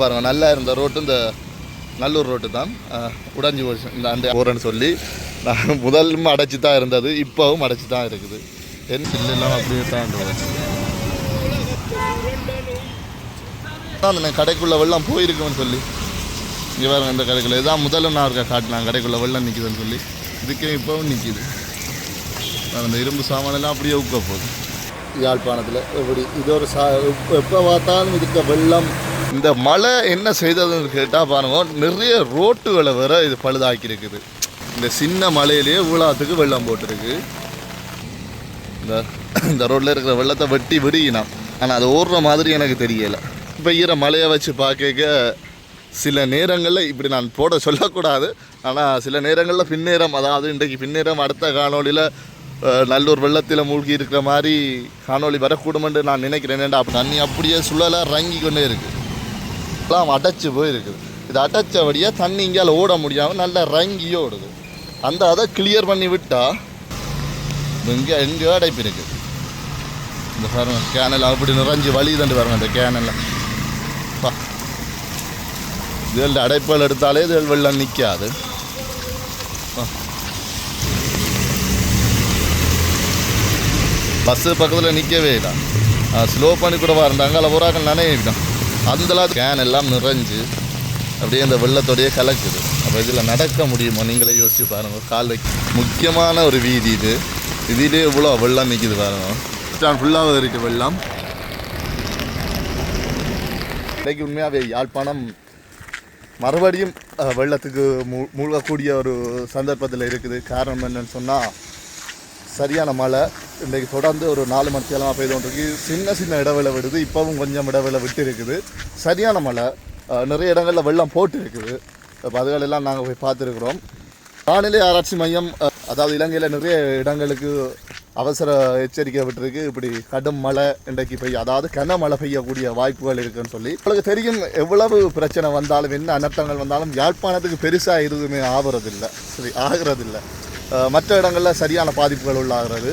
பாருங்கள் நல்லா இருந்த ரோட்டு இந்த நல்லூர் ரோட்டு தான். உடஞ்சி உடைஞ்சு போச்சு. இந்த அந்த போகிறேன்னு சொல்லி நான் முதலும் அடைச்சி தான் இருந்தது இப்போவும் அடைச்சி தான் இருக்குது. என் இல்லைலாம் அப்படியே தான் இருந்தது அந்த கடைக்குள்ளே வெள்ளம் போயிருக்குன்னு சொல்லி. இங்கே பாருங்க இந்த கடைக்குள்ள. இதான் முதல்ல நான் இருக்க காட்டினான் கடைக்குள்ளே வெள்ளம் நிற்குதுன்னு சொல்லி. இதுக்கே இப்போவும் நிற்கிது அந்த இரும்பு சாமானெல்லாம் அப்படியே ஊக்க போகுது. யாழ்ப்பாணத்தில் எப்படி இது ஒரு சா எப்போ பார்த்தாலும் இதுக்கு வெள்ளம் இந்த மழை என்ன செய்ததுன்னு கேட்டால் பாருங்க நிறைய ரோட்டுகளை வர இது பழுதாக்கி இருக்குது இந்த சின்ன மலையிலேயே ஊழாத்துக்கு வெள்ளம் போட்டிருக்கு. இந்த இந்த ரோட்டில் இருக்கிற வெள்ளத்தை வெட்டி விடுகினான் ஆனால் அது ஓடுற மாதிரி எனக்கு தெரியலை. பெய்கிற மழையை வச்சு பார்க்க சில நேரங்களில் இப்படி நான் போட சொல்லக்கூடாது. ஆனால் சில நேரங்களில் பின்னேரம் அதாவது இன்றைக்கு பின்னேரம் அடுத்த காணொளியில் நல்லூர் வெள்ளத்தில் மூழ்கி இருக்கிற மாதிரி காணொளி வரக்கூடுமென்று நான் நினைக்கிறேன். ஏன்டா தண்ணி அப்படியே சுழலாக இறங்கி கொண்டே இருக்குது எல்லாம் அடைச்சி போயிருக்குது. இது அடைச்சபடியாக தண்ணி இங்கேயால் ஓட முடியாமல் நல்லா ரங்கியோ ஓடுது. அந்த அதை கிளியர் பண்ணி விட்டால் இங்கே எங்கேயோ அடைப்பு இருக்குது இந்த பாருங்க கேனல் அப்படி நிறைஞ்சு வழி தண்டு பாருங்க அந்த கேனலில் பா. இதில் அடைப்புகள் எடுத்தாலே இதில் வெள்ளம் நிற்காது பஸ்ஸு பக்கத்தில் நிற்கவே இல்லை. ஸ்லோ பண்ணி கூட இருந்தாங்க அதில் புறாக்கள் நனையிட்டோம் அந்தளவு கேன் எல்லாம் நிறைஞ்சு அப்படியே அந்த வெள்ளத்தோடையே கலக்குது. அப்போ இதில் நடக்க முடியுமோ? நீங்களே யோசிச்சு பாருங்கள் கால் வைக்க முக்கியமான ஒரு வீதி இது. இதிலே இவ்வளோ வெள்ளம் நிற்கிது பாருங்க. ஃபுல்லாக இருக்குது வெள்ளம். இன்றைக்கு உண்மையாகவே யாழ்ப்பாணம் மறுபடியும் வெள்ளத்துக்கு மூ மூழ்கக்கூடிய ஒரு சந்தர்ப்பத்தில் இருக்குது. காரணம் என்னன்னு சொன்னால் சரியான மழை. இன்றைக்கு தொடர்ந்து ஒரு நாலு மணி நேரமாக பெய்து கொண்டிருக்கு சின்ன சின்ன இடவேளை விடுது. இப்போவும் கொஞ்சம் இடவேளை விட்டு இருக்குது சரியான மழை. நிறைய இடங்களில் வெள்ளம் போட்டு இருக்குது அப்போ அதுகளெல்லாம் நாங்கள் போய் பார்த்துருக்குறோம். வானிலை ஆராய்ச்சி மையம் அதாவது இலங்கையில் நிறைய இடங்களுக்கு அவசர எச்சரிக்கை விட்டுருக்கு. இப்படி கடும் மழை இன்றைக்கு பெய்ய அதாவது கனமழை பெய்யக்கூடிய வாய்ப்புகள் இருக்குன்னு சொல்லி. உங்களுக்கு தெரியும் எவ்வளவு பிரச்சனை வந்தாலும் என்ன அனர்த்தங்கள் வந்தாலும் யாழ்ப்பாணத்துக்கு பெருசாக எதுவுமே ஆகிறதில்ல சரி ஆகிறதில்ல. மற்ற இடங்களில் சரியான பாதிப்புகள் உள்ளாகிறது.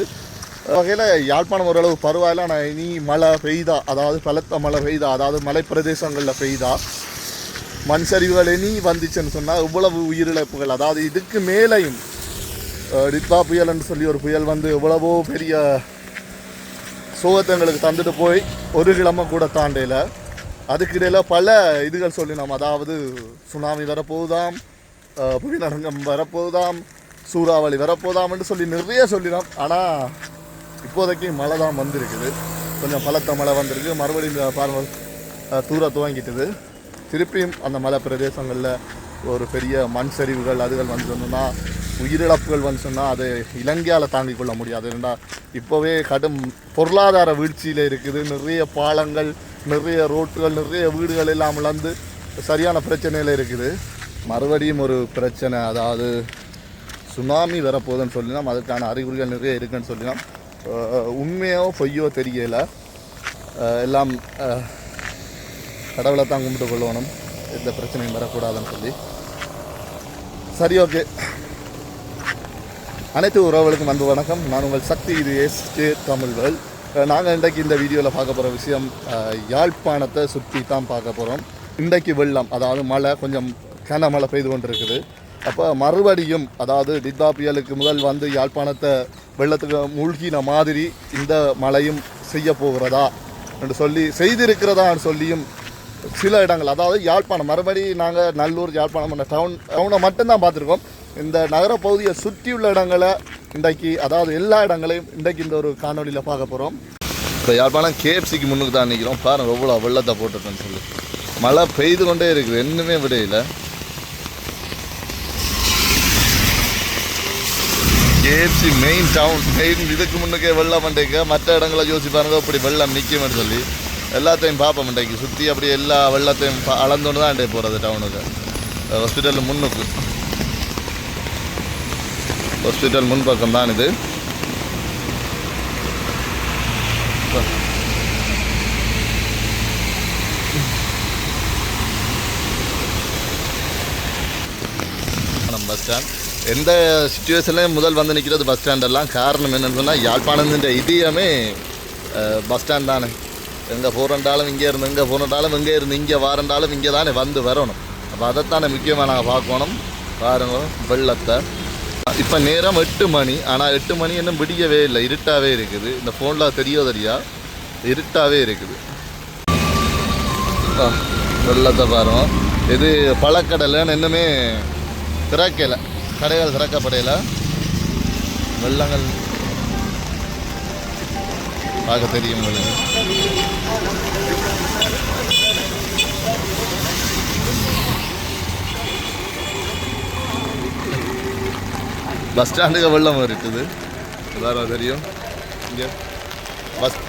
வகையில் யாழ்ப்பாணம் ஓரளவு பரவாயில்ல. ஆனால் இனி மழை பெய்தா அதாவது பலத்த மழை பெய்தா அதாவது மலை பிரதேசங்களில் பெய்தா மண் சரிவுகள் இனி வந்துச்சுன்னு சொன்னால் இவ்வளவு உயிரிழப்புகள் அதாவது இதுக்கு மேலேயும் ரித்வா புயல்னு சொல்லி ஒரு புயல் வந்து எவ்வளவோ பெரிய சோகத்தை எங்களுக்கு தந்துட்டு போய் ஒரு கிழமை கூட தாண்டையில் அதுக்கிடையில் பல இதுகள் சொல்லினோம். அதாவது சுனாமி வரப்போகுதாம் அஹ், வரப்போகுதாம் சூறாவளி வரப்போதாமன்ட்டு சொல்லி நிறைய சொல்லினோம். ஆனால் இப்போதைக்கு மழை தான் வந்திருக்குது. கொஞ்சம் பலத்த மழை வந்திருக்கு. மறுபடியும் இந்த பாருங்க தூர துவங்கிட்டுது. திருப்பியும் அந்த மலை பிரதேசங்களில் ஒரு பெரிய மண் சரிவுகள் அதுகள் வந்து சொன்னா உயிரிழப்புகள் வந்து சொன்னால் அதை இலங்கையால் தாங்கிக் கொள்ள முடியாது. ஏன்னா இப்போவே கடும் பொருளாதார வீழ்ச்சியில் இருக்குது. நிறைய பாலங்கள் நிறைய ரோட்டுகள் நிறைய வீடுகள் எல்லாம் இழந்து சரியான பிரச்சனையில் இருக்குது. மறுபடியும் ஒரு பிரச்சனை அதாவது சுனாமி வரப்போகுதுன்னு சொல்லினோம் அதுக்கான அறிகுறிகள் நிறைய இருக்குன்னு சொல்லினோம் உண்மையோ பொய்யோ தெரியல. எல்லாம் கடவுளை தான் கும்பிட்டு கொள்ளணும். எந்த பிரச்சனையும் வரக்கூடாதுன்னு சொல்லி. சரி ஓகே. அனைத்து உறவுகளுக்கும் அன்பு வணக்கம். நான் உங்கள் சக்தி இது எஸ்கே தமிழ்கள் நாங்கள் இன்றைக்கு இந்த வீடியோவில் பார்க்க போகிற விஷயம் யாழ்ப்பாணத்தை சுற்றி தான் பார்க்க போகிறோம் இன்றைக்கு வெள்ளம் அதாவது மழை கொஞ்சம் கன மழை பெய்து கொண்டிருக்குது. அப்போ மறுபடியும் அதாவது டித்தா புயலுக்கு முதல் வந்து யாழ்ப்பாணத்தை வெள்ளத்துக்கு மூழ்கின மாதிரி இந்த மழையும் செய்ய போகிறதா என்று சொல்லி செய்திருக்கிறதான்னு சொல்லியும் சில இடங்கள் அதாவது யாழ்ப்பாணம் மறுபடி நாங்கள் நல்லூர் யாழ்ப்பாணம் பண்ண டவுன் டவுனை மட்டும்தான் பார்த்துருக்கோம். இந்த நகர பகுதியை சுற்றியுள்ள இடங்களை இன்றைக்கு அதாவது எல்லா இடங்களையும் இன்றைக்கு இந்த ஒரு காணொலியில் பார்க்க போகிறோம் இப்போ யாழ்ப்பாணம் கேஎஃப்சிக்கு முன்னுக்கு தான் நிற்கிறோம் பாருங்கள் எவ்வளோ வெள்ளத்தை போட்டுருக்கேன்னு சொல்லி. மழை பெய்து கொண்டே இருக்குது. இன்னுமே விடையில. கேஎஃப்சி மெயின் டவுன் மெயின் இதுக்கு முன்னுக்கே வெள்ளம் மண்டைக்கு மற்ற இடங்களை யோசிச்சு பாருங்க அப்படி வெள்ளம் நிற்கும்னு சொல்லி எல்லாத்தையும் பார்ப்போம் மண்டைக்கு சுற்றி அப்படி எல்லா வெள்ளத்தையும் பா- தான் இன்றைக்கு போகிறது டவுனுக்கு ஹாஸ்பிட்டல் முன்னுக்கு ஹாஸ்பிட்டல் முன்பக்கம் தான் இது பஸ் ஸ்டாண்ட் எந்த சுச்சுவேஷன்லையும் முதல் வந்து நிற்கிறது பஸ் ஸ்டாண்டெல்லாம் காரணம் என்னென்னு சொன்னால் யாழ்ப்பாணத்தின் இதயமே பஸ் ஸ்டாண்ட் தானே. எங்கே போகிறண்டாலும் இங்கே இருந்து எங்கே போனண்டாலும் இங்கே இருந்து இங்கே வாரண்டாலும் இங்கே தானே வந்து வரணும். அப்போ அதைத்தானே முக்கியமாக நாங்கள் பார்க்கணும். பாருங்க வெள்ளத்தை. இப்போ நேரம் எட்டு மணி. ஆனால் எட்டு மணி இன்னும் விடியவே இல்லை. இருட்டாகவே இருக்குது. இந்த ஃபோனில் தெரியோ தெரியா இருட்டாகவே இருக்குது. வெள்ளத்தை பாருங்க. இது பழக்கடலைன்னு இன்னுமே திறக்கலை. கடைகள் திறக்கப்படையில். வெள்ளங்கள் பார்க்க தெரியும் உங்களுக்கு. பஸ் ஸ்டாண்டுக்கு வெள்ளம் இருக்குது எல்லாரும் தெரியும். இங்கே பஸ்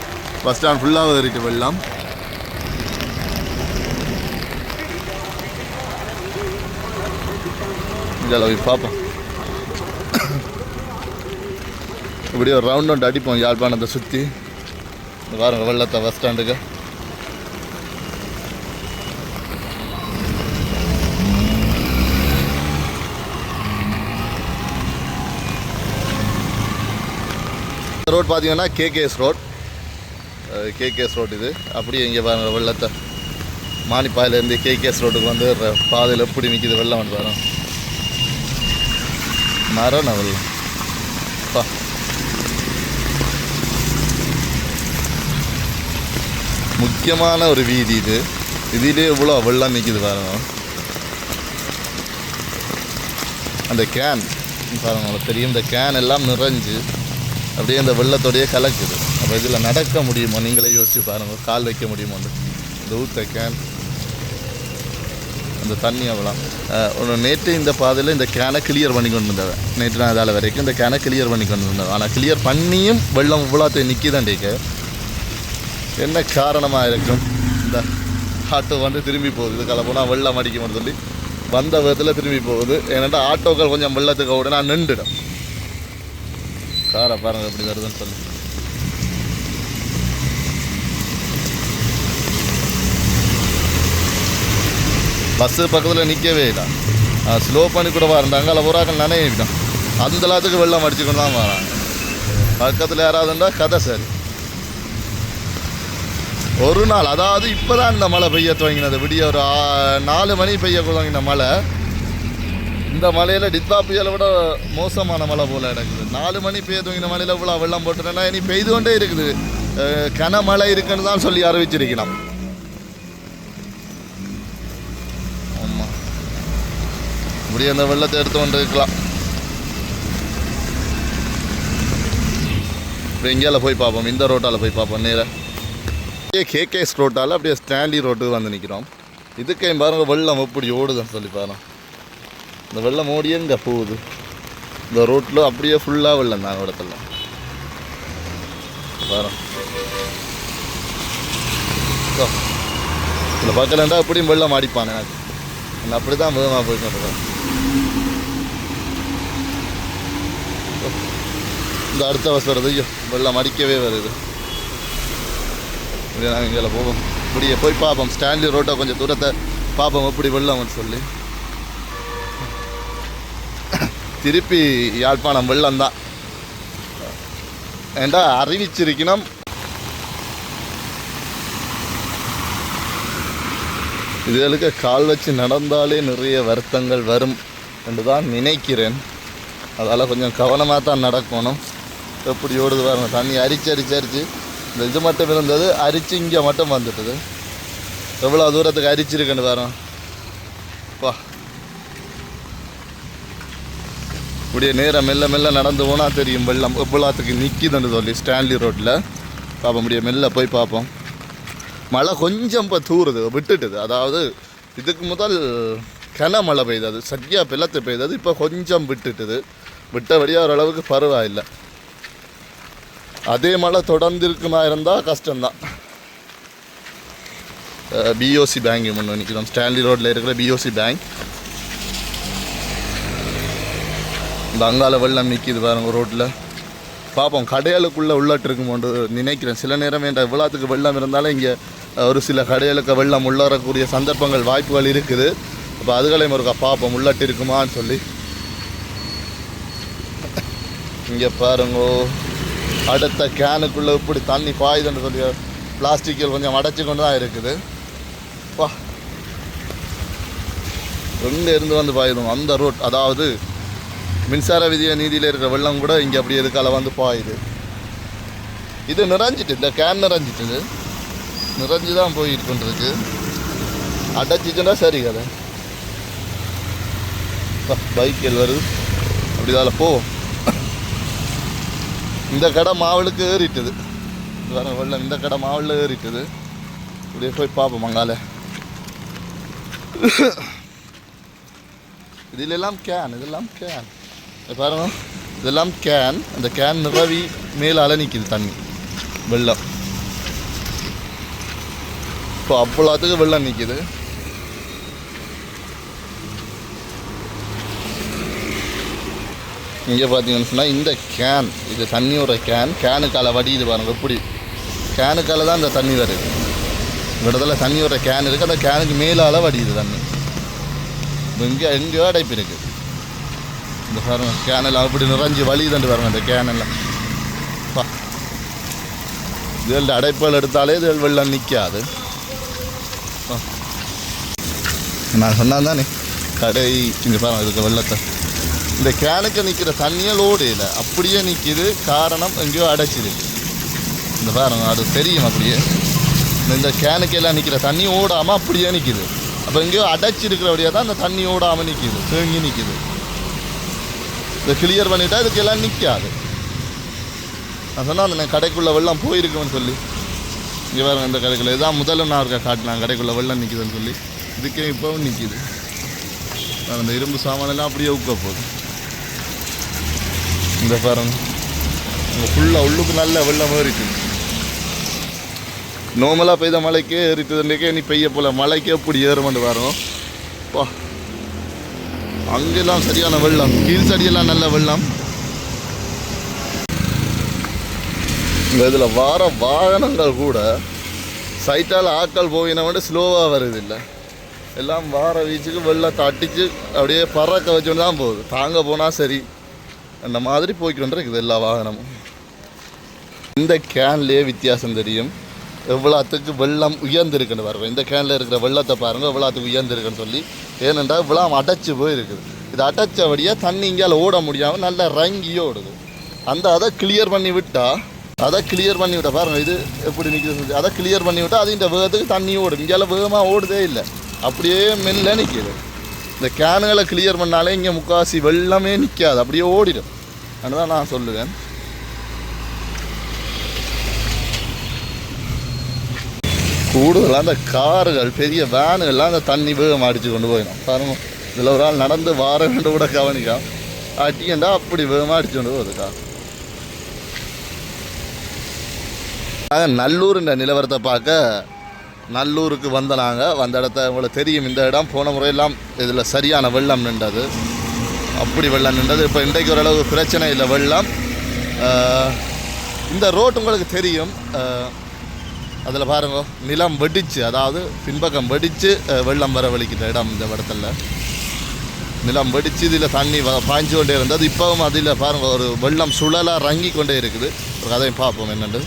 பஸ் ஸ்டாண்ட் ஃபுல்லாக இருக்கு வெள்ளம். இங்கே போய் பார்ப்போம். இப்படி ஒரு ரவுண்ட் ஒன்று அடிப்போம் யாழ்ப்பாணத்தை சுற்றி இந்த வெள்ளத்தை பஸ் ஸ்டாண்டுக்கு ரோட் பார்த்தீங்கன்னா கேகேஎஸ் ரோட் கேகேஎஸ் ரோட் இது. அப்படியே இங்கே பாருங்கள் வெள்ளத்தை. மானிப்பாயிலேருந்து கேகேஎஸ் ரோட்டுக்கு வந்து பாதையில் எப்படி நிற்கிது வெள்ளம் வந்து வரும் மரண வெள்ளம். பா. முக்கியமான ஒரு வீதி இது. இதிலே இவ்வளோ வெள்ளம் நிற்கிது பாருங்க. அந்த கேன் பாருங்க உங்களுக்கு தெரியும் இந்த கேன் எல்லாம் நிறைஞ்சு அப்படியே அந்த வெள்ளத்தோடையே கலக்குது. அப்போ இதில் நடக்க முடியுமோ? நீங்களே யோசிச்சு பாருங்கள் கால் வைக்க முடியுமோ? இந்த ஊத்த கேன் அந்த தண்ணி அவ்வளோ ஒன்று நேற்று இந்த பாதையில் இந்த கேனை கிளியர் பண்ணி கொண்டு இருந்தவன் நேற்று நான் இதால் வரைக்கும் இந்த கேனை கிளியர் பண்ணி கொண்டு இருந்தவன் ஆனால் கிளியர் பண்ணியும் வெள்ளம் இவ்வளோத்தை நிற்கிதாண்டிக்க என்ன காரணமாக இருக்கும்? இந்த ஆட்டோ வந்து திரும்பி போகுது. இதுக்கால போனால் வெள்ளம் அடிக்கும்னு சொல்லி. வந்த விதத்தில் திரும்பி போகுது. ஏன்னாட்டா ஆட்டோக்கள் கொஞ்சம் வெள்ளத்துக்கு உடனே நின்றுடும். காரை பாருங்கள் எப்படி வருதுன்னு சொல்லி. பஸ்ஸு பக்கத்தில் நிற்கவே இல்லை. ஸ்லோ பண்ணி கூட வரண்டாங்க அதில் புறாக்கள் நினைவிடும் அந்த எல்லாத்துக்கு வெள்ளம் அடிச்சுக்கொண்டு தான் வரான் பக்கத்தில் யாராவதுண்டா கதை சரி. ஒரு நாள் அதாவது இப்போ தான் இந்த மழை பெய்ய துவங்கினது. விடிய ஒரு நாலு மணி பெய்ய துவங்கின மழை. இந்த மலையில் டித்வா புயலை விட மோசமான மழை போல் நடக்குது நாலு மணி பெய்ய துவங்கின மலையில் இவ்வளோ வெள்ளம் போட்டுட்டேன்னா இனி பெய்து கொண்டே இருக்குது. கனமழை இருக்குன்னு தான் சொல்லி அறிவிச்சிருக்கலாம் ஆமாம் இப்படி அந்த வெள்ளத்தை எடுத்து கொண்டு இருக்கலாம். இப்போ எங்கேயால போய் பார்ப்போம். இந்த ரோட்டால் போய் பார்ப்போம் நேராக கேகேஎஸ் ரோட்டால் அப்படியே ஸ்டான்லி ரோட்டுக்கு வந்து நிற்கிறோம் இதுக்கே பாருங்க வெள்ளம் எப்படி ஓடுதுன்னு சொல்லி பாருங்க. இந்த வெள்ளம் ஓடி எங்கே போகுது? இந்த ரோட்டில் அப்படியே ஃபுல்லாக வெள்ளம் தான் இடத்துல. பாருங்க. இதில் பார்க்கலண்டா அப்படியும் வெள்ளம் அடிப்பானே எனக்கு. நான் அப்படி தான் விதமாக போயிட்டு இருக்கேன் இந்த அடுத்த பஸ் வருது. ஐயோ வெள்ளம் அடிக்கவே வருது. இப்படியே நாங்கள் இங்கே போவோம் இப்படியே போய் பார்ப்போம். ஸ்டான்லி ரோட்டை கொஞ்சம் தூரத்தை பார்ப்போம். எப்படி வெள்ளம்னு சொல்லி. திருப்பி யாழ்ப்பாணம் வெள்ளம் தான் ஏண்டா அறிவிச்சிருக்கணும். இதுகளுக்கு கால் வச்சு நடந்தாலே நிறைய வருத்தங்கள் வரும் என்று தான் நினைக்கிறேன். அதால் கொஞ்சம் கவனமாக தான் நடக்கணும். எப்படி ஓடுது வரணும் தண்ணி அரிச்சு அரிச்சு அரிச்சு. இந்த இது மட்டும் இருந்தது அரிச்சு இங்கே மட்டும் வந்துட்டுது. எவ்வளோ தூரத்துக்கு அரிச்சிருக்குன்னு பாருங்க. வா இப்படியே நேரம் மெல்ல மெல்ல நடந்து போனால் தெரியும் வெள்ளம் எவ்வளோத்துக்கு நிற்கிதுன்னு சொல்லி ஸ்டான்லி ரோட்டில் பார்ப்போம் முடிய மெல்ல போய் பார்ப்போம் மழை கொஞ்சம் இப்போ தூறுது விட்டுட்டுது. அதாவது இதுக்கு முதல் கனமழை பெய்தது சரியாக பிளத்து பெய்தது இப்போ கொஞ்சம் விட்டுட்டுது. விட்டபடியாக ஓரளவுக்கு பரவாயில்லை. அதே மழை தொடர்ந்து இருக்குமா இருந்தால் கஷ்டம்தான் பிஓசி பேங்க் ஒன்று நிற்கிறோம் ஸ்டான்லி ரோட்டில் இருக்கிற பிஓசி பேங்க் இந்த அங்கால வெள்ளம் நிற்கிது பாருங்க ரோட்டில் பார்ப்போம் கடையாளுக்குள்ளே உள்ளாட்டு இருக்குமோன்று நினைக்கிறேன். சில நேரம் வேண்டாம் இவ்வளோத்துக்கு வெள்ளம் இருந்தாலும் இங்கே ஒரு சில கடைகளுக்கு வெள்ளம் உள்ளறக்கூடிய சந்தர்ப்பங்கள் வாய்ப்புகள் இருக்குது. அப்போ அதுகளையும் ஒருக்கா பார்ப்போம் உள்ளாட்டு இருக்குமான்னு சொல்லி. இங்கே பாருங்கோ. அடுத்த கேனுக்குள்ளே இப்படி தண்ணி பாயுதுன்னு சொல்லி பிளாஸ்டிக்கில் கொஞ்சம் அடைச்சி கொண்டு தான் இருக்குது. வா. ரெண்டு இருந்து வந்து பாயுதும் அந்த ரோட் அதாவது மின்சார விதிய நீதியில் இருக்கிற வெள்ளம் கூட இங்கே அப்படி எதுக்கால வந்து பாயுது. இது நிறைஞ்சிட்டு இந்த கேன் நிறைஞ்சிட்டு நிறைஞ்சு தான் போயிட்டு கொண்டிருக்கு. அடைச்சிச்சுன்னா சரி கதை. பைக்கில் வருது. அப்படி அதில் போ. இந்த கடை மாவளுக்கு ஏறிட்டுது. வர வெள்ளம் இந்த கடை மாவில் ஏறிட்டுது. இப்படியே போய் பார்ப்போம் மங்கால இதில் எல்லாம் கேன் இதெல்லாம் கேன் பாருங்க இதெல்லாம் கேன் அந்த கேன் நிறவி மேலால நிற்கிது தண்ணி வெள்ளம். இப்போ அவ்வளோத்துக்கு வெள்ளம் நிற்கிது இங்கே பார்த்தீங்கன்னு சொன்னால் இந்த கேன் இது தண்ணியோட கேன் கேனுக்கால வடியுது பாருங்கள் எப்படி? கேனுக்கால தான் இந்த தண்ணி வருது. இடத்துல தண்ணியோட கேன் இருக்குது அந்த கேனுக்கு மேலால் வடியுது தண்ணி. இங்கே எங்கேயோ அடைப்பு இருக்குது இந்த பாருங்க கேனெல்லாம் அப்படி நிறைஞ்சு வலியுதுண்டு பாருங்கள் இந்த கேனெல்லாம் பா. இதில் அடைப்புகள் எடுத்தாலே இதில் வெள்ளம் நிற்காது நான் சொன்னால் தானே கடை இங்கே பாருங்க இதுக்கு வெள்ளத்தை இந்த கேனுக்கு நிற்கிற தண்ணியே லோடு இல்லை அப்படியே நிற்கிது காரணம் எங்கேயோ அடைச்சிருக்கு. இந்த பாருங்க அது தெரியும் அப்படியே. இந்த கேனுக்கு எல்லாம் நிற்கிற தண்ணி ஓடாமல் அப்படியே நிற்கிது அப்போ எங்கேயோ அடைச்சிருக்கிறபடியாக தான் அந்த தண்ணி ஓடாமல் நிற்கிது தேங்கி நிற்கிது இதை கிளியர் பண்ணிட்டா இதுக்கு எல்லாம் நிற்காது நான் சொன்னால் அந்த கடைக்குள்ளே வெள்ளம் போயிருக்குன்னு சொல்லி. இங்கே பாருங்க இந்த கடைக்குள்ளே. இதான் முதல்ல நான் இருக்க காட்டினேன். கடைக்குள்ளே வெள்ளம் நிற்கிதுன்னு சொல்லி. இதுக்கே இப்போவும் நிற்கிது அந்த இரும்பு சாமானெல்லாம் அப்படியே ஊக்க போகுது. இந்த பாருங்க. இங்கே ஃபுல்லாக உள்ளுக்கு நல்ல வெள்ளம் ஏறிட்டு. நார்மலாக பெய்த மழைக்கே ஏறிட்டதுலேக்கே நீ பெய்ய போல. மழைக்கே இப்படி ஏறுமெண்டு வரும் பா. அங்கெல்லாம் சரியான வெள்ளம். கீழ் சடியெல்லாம் நல்ல வெள்ளம். இந்த இதில் வார வாகனங்கள் கூட சைட்டால் ஆட்கள் போயினவன்ட்டு ஸ்லோவாக வருது இல்லை எல்லாம் வார வீச்சுக்கு வெள்ளத்தை அடித்து அப்படியே பறக்க வச்சுட்டு தான் போகுது தாங்க போனால் சரி. அந்த மாதிரி போய்க்கிட்டு இருக்குது எல்லா வாகனமும். இந்த கேன்லேயே வித்தியாசம் தெரியும். எவ்வளோத்துக்கு வெள்ளம் உயர்ந்திருக்குன்னு பாருங்கள் இந்த கேனில் இருக்கிற வெள்ளத்தை பாருங்கள் எவ்வளோத்துக்கு உயர்ந்திருக்குன்னு சொல்லி. ஏனென்றால் இவ்வளோ அடைச்சி போயிருக்குது. இது அடைச்சபடியாக தண்ணி இங்கேயால் ஓட முடியாமல் நல்லா ரங்கியோ ஓடுது. அந்த அதை கிளியர் பண்ணி விட்டால் அதை கிளியர் பண்ணி விட்டால் பாருங்கள் இது எப்படி நிற்குது அதை கிளியர் பண்ணி விட்டால் அது இந்த வேகத்துக்கு தண்ணி ஓடும். இங்கேயால் வேகமாக ஓடுதே இல்லை. அப்படியே மெல்ல நிற்கிது இந்த கேனுகளை கிளியர் பண்ணாலே இங்கே முக்காசி வெள்ளமே நிற்காது அப்படியே ஓடிடும். அதுதான் நான் சொல்லுவேன். கூடுதலாக அந்த கார்கள் பெரிய வேனுகள்லாம் அந்த தண்ணி வேகம் அடித்து கொண்டு போயிடும். பாருங்க இதில் ஒரு ஆள் நடந்து வார வேண்டும் கூட கவனிக்கும் அட்டியண்டா அப்படி வேகமாக அடிச்சு கொண்டு போகுது கார். நாங்கள் நிலவரத்தை பார்க்க நல்லூருக்கு வந்த நாங்கள் வந்த இடத்த உங்களுக்கு தெரியும். இந்த இடம் போன முறையெல்லாம் இதில் சரியான வெள்ளம் நின்றது. அப்படி வெள்ளம் நின்றது. இப்போ இன்றைக்கு ஓரளவு பிரச்சனை இல்லை வெள்ளம். இந்த ரோட் உங்களுக்கு தெரியும். அதில் பாருங்க நிலம் வெடிச்சு அதாவது பின்பக்கம் வெடித்து வெள்ளம் வர வலிக்கிற இடம் இந்த இடத்துல. நிலம் வெடித்து இதில் தண்ணி வ- பாய்ஞ்சு கொண்டே இருந்தது. இப்போவும் அதில் பாருங்கள் ஒரு வெள்ளம் சுழலாக ரங்கி கொண்டே இருக்குது. ஒரு கதையும் பார்ப்போம் என்னென்று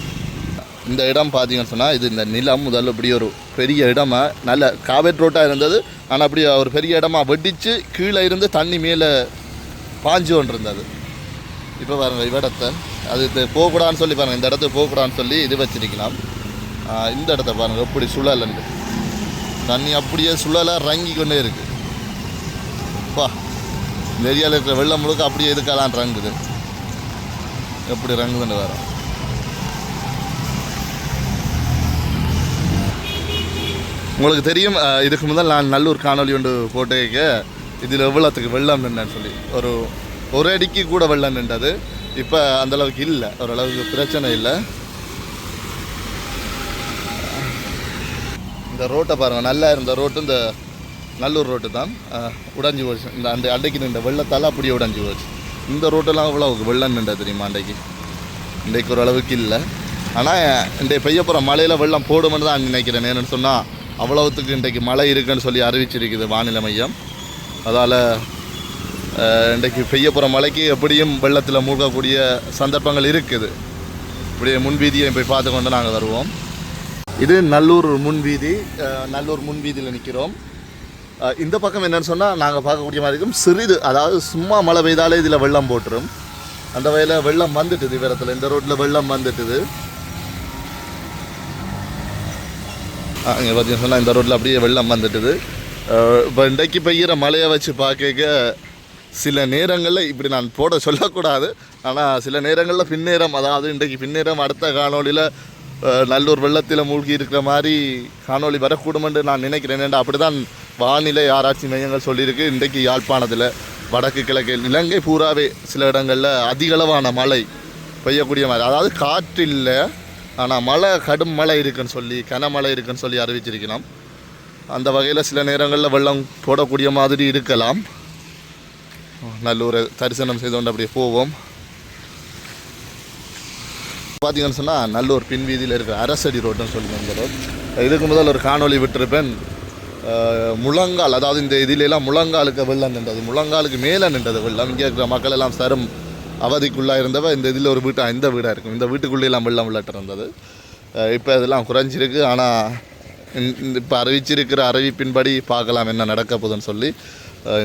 இந்த இடம் பார்த்தீங்கன்னு சொன்னால் இது இந்த நிலம் முதல்ல இப்படி ஒரு பெரிய இடமா நல்ல காவேட் ரோட்டாக இருந்தது. ஆனால் அப்படி ஒரு பெரிய இடமா வெடிச்சு கீழே இருந்து தண்ணி மேலே பாஞ்சு கொண்டு இருந்தது இப்போ பாருங்கள் இவ்விடத்தை அது இது போகக்கூடாதுன்னு சொல்லி பாருங்கள் இந்த இடத்துக்கு போகக்கூடாதுன்னு சொல்லி இது வச்சிருக்கலாம். இந்த இடத்த பாருங்கள் எப்படி சுழலண்டு தண்ணி அப்படியே சுழலாக ரங்கி கொண்டே இருக்குது பா இந்த ஏரியாவில் இருக்கிற வெள்ளம் முழுக்க அப்படியே இதுக்கெல்லாம் ரங்குது எப்படி ரங்குதுன்னு வேறு உங்களுக்கு தெரியும் இதுக்கு முதல் நான் நல்லூர் காணொலி ஒன்று போட்டேக்க இதில் எவ்வளோத்துக்கு வெள்ளம் நின்றேன்னு சொல்லி. ஒரு ஒரு அடிக்கு கூட வெள்ளம் நின்றது. இப்போ அந்தளவுக்கு இல்லை. ஓரளவுக்கு பிரச்சனை இல்லை. இந்த ரோட்டை பாருங்கள் நல்லா இருந்த ரோட்டு இந்த நல்லூர் ரோட்டு தான். உடஞ்சி போச்சு. இந்த அந்த அன்றைக்கு நின்ற வெள்ளத்தால் அப்படியே உடஞ்சி போச்சு. இந்த ரோட்டெல்லாம் அவ்வளோ வெள்ளம் நின்ற தெரியுமா அன்றைக்கு இன்றைக்கு ஓரளவுக்கு இல்லை. ஆனால் இன்றைய பெய்ய போகிற மழையில் வெள்ளம் போடுமென்னு தான் நினைக்கிறேன். என்னென்னு சொன்னால் அவ்வளவுத்துக்கு இன்றைக்கு மழை இருக்குன்னு சொல்லி அறிவிச்சிருக்குது வானிலை மையம். அதால் இன்றைக்கு பெய்ய போகிற மழைக்கு எப்படியும் வெள்ளத்தில் மூழ்கக்கூடிய சந்தர்ப்பங்கள் இருக்குது. இப்படியே முன்வீதியை போய் பார்த்து கொண்டு நாங்கள் வருவோம். இது நல்லூர் முன்வீதி நல்லூர் முன்வீதியில் நிற்கிறோம் இந்த பக்கம் என்னன்னு சொன்னால் நாங்கள் பார்க்கக்கூடிய மாதிரி இருக்கும். சிறிது அதாவது சும்மா மழை பெய்தாலே இதில் வெள்ளம் போட்டுரும். அந்த வகையில் வெள்ளம் வந்துட்டுது இவரத்தில் இந்த ரோட்டில் வெள்ளம் வந்துட்டுது. அங்கே பார்த்தீங்கன்னா சொன்னால் இந்த ரோட்டில் அப்படியே வெள்ளம் வந்துட்டுது. இப்போ இன்றைக்கு பெய்கிற மழையை வச்சு பார்க்க சில நேரங்களில் இப்படி நான் போட சொல்லக்கூடாது. ஆனால் சில நேரங்களில் பின்னேரம் அதாவது இன்றைக்கு பின்னேரம் அடுத்த காணொளியில் நல்லூர் வெள்ளத்தில் மூழ்கி இருக்கிற மாதிரி காணொளி வரக்கூடும் என்று நான் நினைக்கிறேன். ஏன்டா அப்படி தான் வானிலை ஆராய்ச்சி மையங்கள் சொல்லியிருக்கு. இன்றைக்கு யாழ்ப்பாணத்தில் வடக்கு கிழக்கு இலங்கை பூராவே சில இடங்களில் அதிகளவான மழை பெய்யக்கூடிய மாதிரி. அதாவது காற்றில் ஆனால் மழை கடும் மழை இருக்குன்னு சொல்லி கனமழை இருக்குன்னு சொல்லி அறிவிச்சிருக்கலாம் அந்த வகையில் சில நேரங்களில் வெள்ளம் போடக்கூடிய மாதிரி இருக்கலாம். நல்லூரை தரிசனம் செய்து கொண்டு அப்படியே போவோம். பார்த்தீங்கன்னு சொன்னால் நல்லூர் பின்வீதியில் இருக்கிற அரசடி ரோட்டுன்னு சொல்லி அந்த ரோட். இதுக்கு முதல் ஒரு காணொளி விட்டிருப்பேன். முழங்கால் அதாவது இந்த இதிலெல்லாம் முழங்காலுக்கு வெள்ளம் நின்றது முழங்காலுக்கு மேலே நின்றது வெள்ளம். இங்கே இருக்கிற மக்கள் எல்லாம் சரும். அவதிக்குள்ளாக இருந்தவ இந்த இதில் ஒரு வீட்டாக இந்த வீடாக இருக்கும். இந்த வீட்டுக்குள்ளே எல்லாம் வெள்ளம் விளையாட்டு இருந்தது இப்போ இதெல்லாம் குறைஞ்சிருக்கு. ஆனால் இப்போ அறிவிச்சிருக்கிற அறிவிப்பின்படி பார்க்கலாம் என்ன நடக்க போகுதுன்னு சொல்லி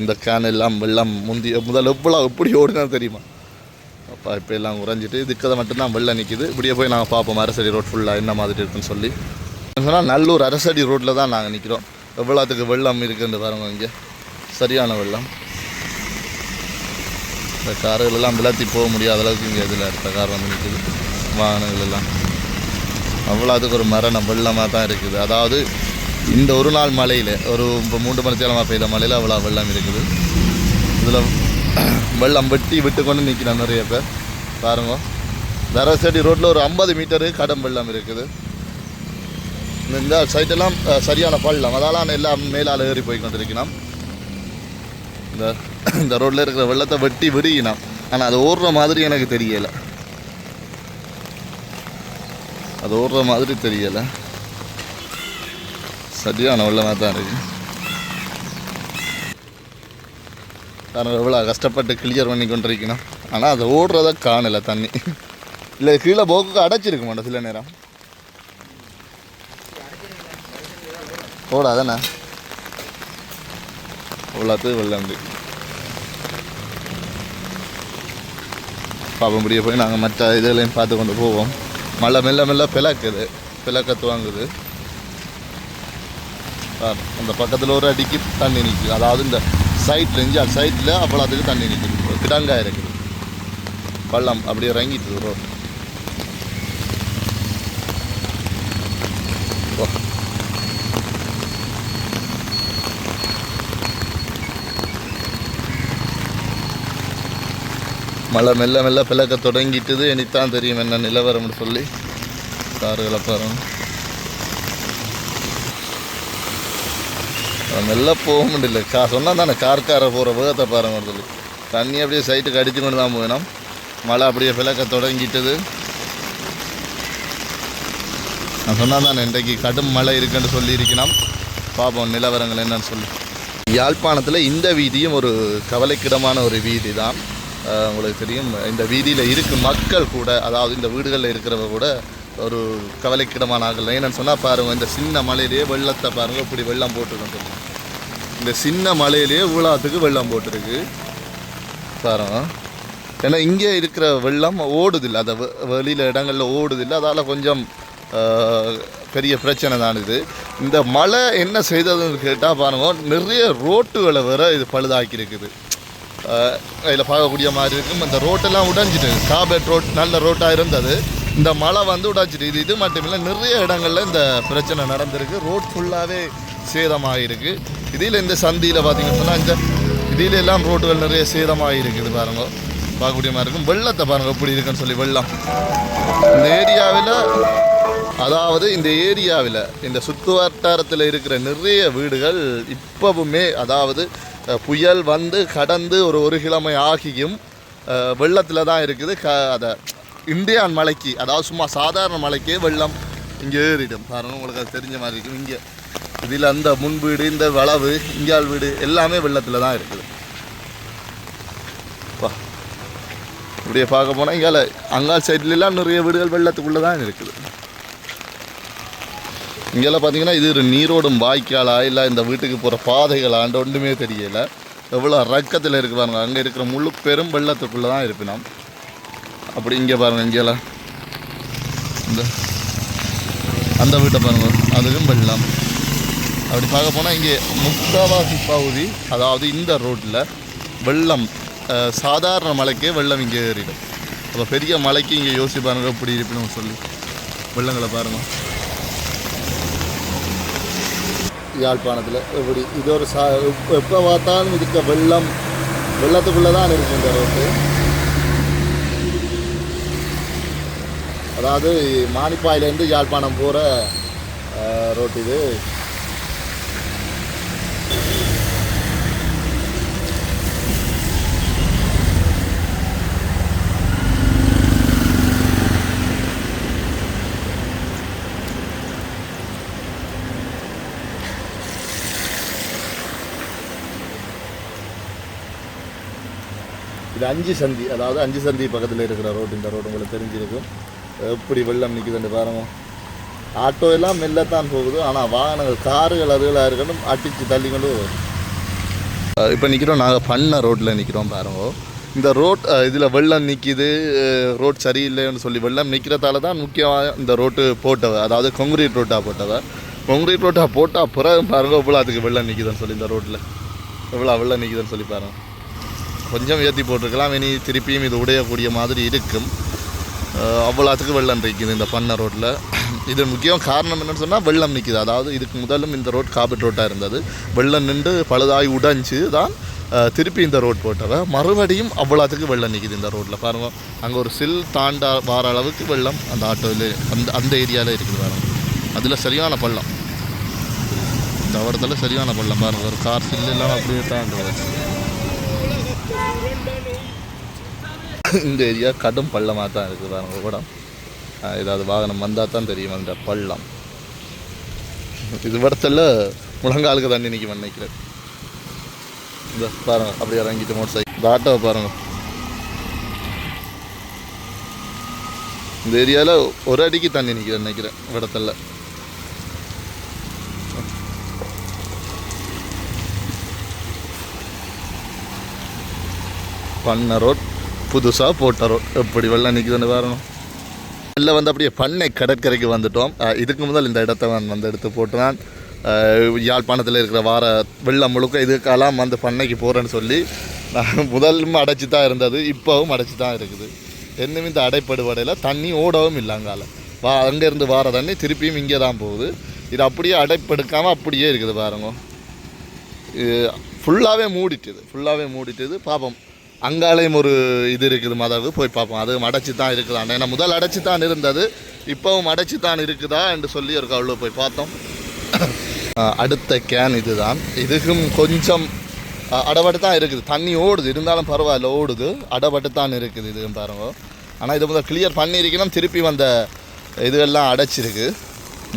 இந்த கேன் எல்லாம் வெள்ளம் முந்தி முதல் எவ்வளோ எப்படி ஓடுனா தெரியுமா? அப்போ இப்போ எல்லாம் குறைஞ்சிட்டு இதுக்கதை மட்டும்தான் வெள்ளம் நிற்கிது இப்படியே போய் நாங்கள் பார்ப்போம். அரசடி ரோட் ஃபுல்லாக என்ன மாதிரி இருக்குன்னு சொல்லி. சொன்னால் நல்லூர் அரசடி ரோட்டில் தான் நாங்கள் நிற்கிறோம் எவ்வளோத்துக்கு வெள்ளம் இருக்குன்னு பாருங்க இங்கே. சரியான வெள்ளம். இந்த காருகளெல்லாம் விளாத்தி போக முடியாத அளவுக்கு இங்கே இதில் இருக்க கார் வந்து நிற்குது வாகனங்கள் எல்லாம் அவ்வளோத்துக்கு ஒரு மரணம் வெள்ளமாக தான் இருக்குது. அதாவது இந்த ஒரு நாள் மழையில் ஒரு இப்போ மூன்று மணி தேலமாக பெய்த மழையில் அவ்வளோ வெள்ளம் இருக்குது. இதில் வெள்ளம் வெட்டி விட்டு கொண்டு நிற்கிறேன் நிறைய பேர். பாருங்க. தரசடி ரோட்டில் ஒரு ஐம்பது மீட்டரு கடம் வெள்ளம் இருக்குது. இந்த- சைட்டெல்லாம் சரியான பள்ளம் அதால எல்லாம் மேலால் ஏறி போய் கொண்டிருக்கணும் இந்த இந்த ரோட்டில் இருக்கிற வெள்ளத்தை வெட்டி விடுகினோம் ஆனால் அது ஓடுற மாதிரி எனக்கு தெரியலை. அது ஓடுற மாதிரி தெரியலை. சரியான வெள்ளமாக தான் இருக்கு. நாங்கள் எவ்வளோ கஷ்டப்பட்டு கிளியர் பண்ணி கொண்டிருக்கணும். ஆனால் அது ஓடுறத காணலை தண்ணி. இல்லை கீழே போக்குக்கு அடைச்சிருக்க மாட்டோம் சில நேரம். ஓடாதானே அவ்வளோத்துக்கு வெள்ளம் பாப்பம் முடிய போய் நாங்கள் மற்ற இதெல்லாம் பார்த்து கொண்டு போவோம். மழை மெல்ல மெல்ல பிளக்குது. பிளக்க துவங்குது. அந்த பக்கத்தில் ஒரு அடிக்கு தண்ணி நிற்குது அதாவது இந்த சைட்டில் அந்த சைட்டில் அவ்வளோத்துக்கு தண்ணி நிற்குது ஒரு இருக்குது. பள்ளம் அப்படியே இறங்கிட்டு ரோடு மழை மெல்ல மெல்ல பிளக்க தொடங்கிட்டது. எனக்குத்தான் தெரியும் என்ன நிலவரம்னு சொல்லி. கார்களை பாருங்க. மெல்ல போக முடியல. கா சொன்னால் தானே கார்கார போகிற வேகத்தை பாருங்க சொல்லி. தண்ணி அப்படியே சைட்டுக்கு அடித்து கொண்டு தான் போயினோம். மழை அப்படியே பிளக்க தொடங்கிட்டது. நான் சொன்னால் தானே இன்றைக்கு கடும் மழை இருக்குன்னு சொல்லியிருக்கணும் பார்ப்போம் நிலவரங்கள் என்னன்னு சொல்லி. யாழ்ப்பாணத்தில் இந்த வீதியும் ஒரு கவலைக்கிடமான ஒரு வீதி தான் உங்களுக்கு தெரியும். இந்த வீதியில் இருக்கும் மக்கள் கூட அதாவது இந்த வீடுகளில் இருக்கிறவங்க கூட ஒரு கவலைக்கிடமான ஆகலை என்னன்னு சொன்னால் பாருங்கள் இந்த சின்ன மலையிலேயே வெள்ளத்தை பாருங்கள் இப்படி வெள்ளம் போட்டுருக்கோம் இந்த சின்ன மலையிலேயே ஊழாத்துக்கு வெள்ளம் போட்டிருக்கு. பாருங்க. ஏன்னா இங்கே இருக்கிற வெள்ளம் ஓடுதில்லை. அந்த வெளியில் இடங்களில் ஓடுதில்லை. அதால் கொஞ்சம் பெரிய பிரச்சனை தான் இது. இந்த மழை என்ன செய்ததுன்னு கேட்டால் பாருங்க நிறைய ரோட்டுகளை வேற இது பழுதாக்கி இருக்குது இதில் பார்க்கக்கூடிய மாதிரி இருக்கும். இந்த ரோட்டெல்லாம் உடைஞ்சிட்டு காபேட் ரோட் நல்ல ரோட்டாக இருந்தது. இந்த மழை வந்து உடைச்சிட்டு இது இது மட்டும் இல்லை நிறைய இடங்களில் இந்த பிரச்சனை நடந்திருக்கு. ரோட் ஃபுல்லாகவே சேதமாகிருக்கு இதில் இந்த சந்தியில் பார்த்தீங்கன்னு சொன்னால் இந்த இதில் எல்லாம் ரோட்டுகள் நிறைய சேதமாக இருக்குது பாருங்க பார்க்கக்கூடிய மாதிரி இருக்கும். வெள்ளத்தை பாருங்கள் எப்படி இருக்குன்னு சொல்லி வெள்ளம். இந்த ஏரியாவில் அதாவது இந்த ஏரியாவில் இந்த சுற்று வட்டாரத்தில் இருக்கிற நிறைய வீடுகள் இப்போவுமே அதாவது புயல் வந்து கடந்து ஒரு ஒரு கிழமை ஆகியும் வெள்ளத்தில் தான் இருக்குது. க அதை இந்தியான் மலைக்கு அதாவது சும்மா சாதாரண மலைக்கே வெள்ளம் இங்கே ஏறிடும். காரணம் உங்களுக்கு அது தெரிஞ்ச மாதிரி இருக்கும். இங்கே இதில் அந்த முன் வீடு இந்த வளவு இங்கால் வீடு எல்லாமே வெள்ளத்தில் தான் இருக்குது. வா. இப்படியே பார்க்க போனால் இங்கால அங்கால் சைட்லலாம் நிறைய வீடுகள் வெள்ளத்துக்குள்ளே தான் இருக்குது. இங்கெல்லாம் பார்த்தீங்கன்னா இது ஒரு நீரோடும் வாய்க்காலா? இல்லை இந்த வீட்டுக்கு போகிற பாதைகளாண்டு ஒன்றுமே தெரியல. எவ்வளோ ரக்கத்தில் இருக்கு பாருங்கள் அங்கே இருக்கிற முழு பெரும் வெள்ளத்துக்குள்ளே தான் இருப்பினோம் அப்படி இங்கே பாருங்கள் இங்கெல்லாம். இந்த அந்த வீட்டை பாருங்கள் அதுவும் வெள்ளம். அப்படி பார்க்க போனால் இங்கே முக்காவாசி பகுதி அதாவது இந்த ரோட்டில் வெள்ளம் சாதாரண மலைக்கே வெள்ளம் இங்கே ஏறிடும். அப்போ பெரிய மலைக்கு இங்கே யோசிப்பாருங்க இப்படி இருப்பினோம் இருப்பினும் சொல்லி. வெள்ளங்களை பாருங்கள் யாழ்ப்பாணத்தில். இப்படி இது ஒரு சா எப்போ பார்த்தாலும் இதுக்கு வெள்ளம் வெள்ளத்துக்குள்ளே தான் இருக்கு இந்த ரோட்டு அதாவது மானிப்பாயிலேருந்து யாழ்ப்பாணம் போகிற ரோட்டு இது. அஞ்சு சந்தி அதாவது அஞ்சு சந்தி பக்கத்தில் இருக்கிற ரோடு இந்த ரோடு உங்களுக்கு தெரிஞ்சிருக்கும். எப்படி வெள்ளம் நிற்குதுன்னு பாருங்க. ஆட்டோ எல்லாம் மெல்லத்தான் போகுது. ஆனால் வாகனங்கள் காருகள் அதுகளாக இருக்கணும் அடித்து தள்ளி கொண்டு இப்போ நிற்கிறோம் நாங்கள் பண்ண ரோட்டில் நிற்கிறோம் பாருங்க. இந்த ரோட் இதில் வெள்ளம் நிற்கிது ரோட் சரியில்லைன்னு சொல்லி வெள்ளம் நிற்கிறதால தான் முக்கியமாக இந்த ரோட்டு போட்டவை அதாவது கொங்கிரீட் ரோட்டாக போட்டவை. கொங்கிரீட் ரோட்டாக போட்டால் பிறகு பாருங்க இவ்வளோ அதுக்கு வெள்ளம் நிற்கிதுன்னு சொல்லி இந்த ரோட்டில் எவ்வளோ வெள்ளம் நிற்கிதுன்னு சொல்லி பாருங்கள் கொஞ்சம் ஏற்றி போட்டிருக்கலாம். இனி திருப்பியும் இது உடையக்கூடிய மாதிரி இருக்கும். அவ்வளோத்துக்கு வெள்ளம் நிற்கிது இந்த பண்ணை ரோட்டில் இது முக்கியம் காரணம் என்னென்னு சொன்னால் வெள்ளம் நிற்கிது அதாவது இதுக்கு முதலும் இந்த ரோட் காபட் ரோட்டாக இருந்தது. வெள்ளம் நின்று பழுதாகி உடைஞ்சு தான் திருப்பி இந்த ரோட் போட்டவ. மறுபடியும் அவ்வளோத்துக்கு வெள்ளம் நிற்கிது இந்த ரோட்டில் பாருங்கள் அங்கே ஒரு சில் தாண்டா வார அளவுக்கு வெள்ளம் அந்த ஆட்டோவில் அந்த அந்த ஏரியாவில் இருக்குது வேறு அதில் சரியான பள்ளம். இந்த இடத்துல சரியான பள்ளம் பாருங்கள் ஒரு கார் சில்லு இல்லாமல் அப்படியே தாண்டுவது இந்த ஏரியா கடும் பள்ளமாக தான் இருக்குது பாருங்கள் கூட ஏதாவது வாகனம் வந்தால் தான் தெரியும் அந்த பள்ளம். இது படத்தில் முழங்காலுக்கு தண்ணி நிற்கும் நினைக்கிறேன். இந்த பாருங்க அப்படியே இறங்கிட்டு மோட்டர் சைக்கிள் இந்த ஆட்டோவை பாருங்க. இந்த ஏரியாவில் ஒரு அடிக்கு தண்ணி நிற்கிறேன் நினைக்கிறேன் இடத்துல பண்ண ரோட் புதுசாக போட்ட ரோட் எப்படி வெள்ளம் நிற்குதுன்னு வரணும் வெளில வந்து அப்படியே பண்ணை கடற்கரைக்கு வந்துட்டோம். இதுக்கு முதல் இந்த இடத்த நான் வந்து எடுத்து போட்டுதான் யாழ்ப்பாணத்தில் இருக்கிற வார வெள்ளம் முழுக்க இதுக்கெல்லாம் வந்து பண்ணைக்கு போகிறேன்னு சொல்லி நான் முதலும் அடைச்சி தான் இருந்தது இப்போவும் அடைச்சி தான் இருக்குது. இன்னும் இந்த அடைப்படுவடையில் தண்ணி ஓடவும் இல்லை அங்கால. வா அங்கேருந்து வார தண்ணி திருப்பியும் இங்கே தான் போகுது. இது அப்படியே அடைப்பெடுக்காமல் அப்படியே இருக்குது பாருங்க. ஃபுல்லாகவே மூடிட்டுது ஃபுல்லாகவே மூடிட்டுது. பார்ப்போம் அங்காலையும் ஒரு இது இருக்குது மதவு போய் பார்ப்போம். அது அடைச்சி தான் இருக்குதான் ஏன்னா முதல் அடைச்சி தான் இருந்தது. இப்போவும் அடைச்சி தான் இருக்குதா என்று சொல்லி ஒரு அவ்வளோ போய் பார்த்தோம். அடுத்த கேன் இதுதான். இதுக்கும் கொஞ்சம் அடபட்டு தான் இருக்குது. தண்ணி ஓடுது. இருந்தாலும் பரவாயில்ல ஓடுது. அடபட்டு தான் இருக்குது இதுவும் பாருங்க. ஆனால் இது முதல் கிளியர் பண்ணியிருக்கணும். திருப்பி வந்த இதுவெல்லாம் அடைச்சிருக்கு.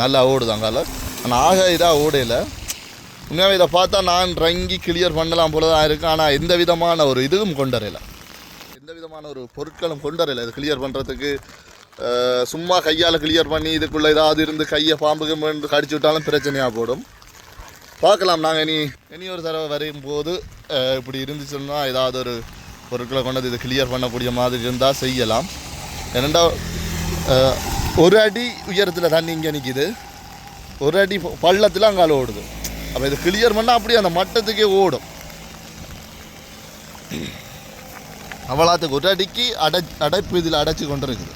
நல்லா ஓடுது அங்கால. ஆனால் ஆக இதாக ஓடையில் உண்மையாக இதை பார்த்தா நான் ரங்கி கிளியர் பண்ணலாம் போல தான் இருக்குது ஆனால் எந்த விதமான ஒரு இதுவும் கொண்டறையில எந்த விதமான ஒரு பொருட்களும் கொண்டறையில இது கிளியர் பண்ணுறதுக்கு சும்மா கையால் கிளியர் பண்ணி இதுக்குள்ளே ஏதாவது இருந்து கையை பாம்புக்கு வந்து கடிச்சு விட்டாலும் பிரச்சனையாக போடும். பார்க்கலாம். நாங்கள் இனி இனி ஒரு தடவை வரையும் போது இப்படி இருந்துச்சுன்னா ஏதாவது ஒரு பொருட்களை கொண்டது இது கிளியர் பண்ணக்கூடிய மாதிரி இருந்தால் செய்யலாம். ஏனெண்டா ஒரு அடி உயரத்தில் தண்ணி இங்கே நிற்கிது ஒரு அடி பள்ளத்தில் அங்கே ஓடுது. அப்போ இது கிளியர் பண்ணால் அப்படியே அந்த மட்டத்துக்கே ஓடும். அவ்வளோத்துக்கு ஒரு அடிக்கு அடை அடைப்பு இதில் அடைச்சி கொண்டு இருக்குது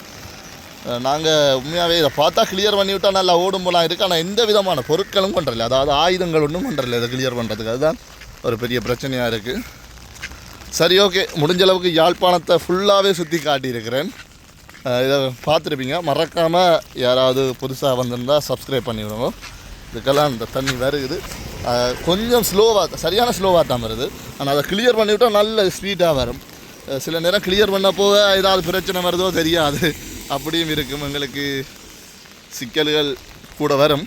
நாங்கள் உண்மையாகவே இதை பார்த்தா கிளியர் பண்ணி விட்டால் நல்லா ஓடும் போலாம் இருக்குது ஆனால் எந்த விதமான பொருட்களும் பண்ணுறல அதாவது ஆயுதங்கள் ஒன்றும் பண்ணுறல இதை கிளியர் பண்ணுறதுக்கு அதுதான் ஒரு பெரிய பிரச்சனையாக இருக்குது சரி ஓகே முடிஞ்ச அளவுக்கு யாழ்ப்பாணத்தை ஃபுல்லாகவே சுற்றி காட்டியிருக்கிறேன். இதை பார்த்துருப்பீங்க. மறக்காமல் யாராவது புதுசாக வந்திருந்தால் சப்ஸ்கிரைப் பண்ணிவிடுவோம் இதுக்கெல்லாம் இந்த தண்ணி வருகுது. கொஞ்சம் ஸ்லோவாக சரியான ஸ்லோவாக தான் வருது. ஆனால் அதை கிளியர் பண்ணிவிட்டால் நல்ல ஸ்பீடாக வரும். சில நேரம் கிளியர் பண்ண போக ஏதாவது பிரச்சனை வருதோ தெரியாது. அப்படியும் இருக்கும். எங்களுக்கு சிக்கல்கள் கூட வரும்.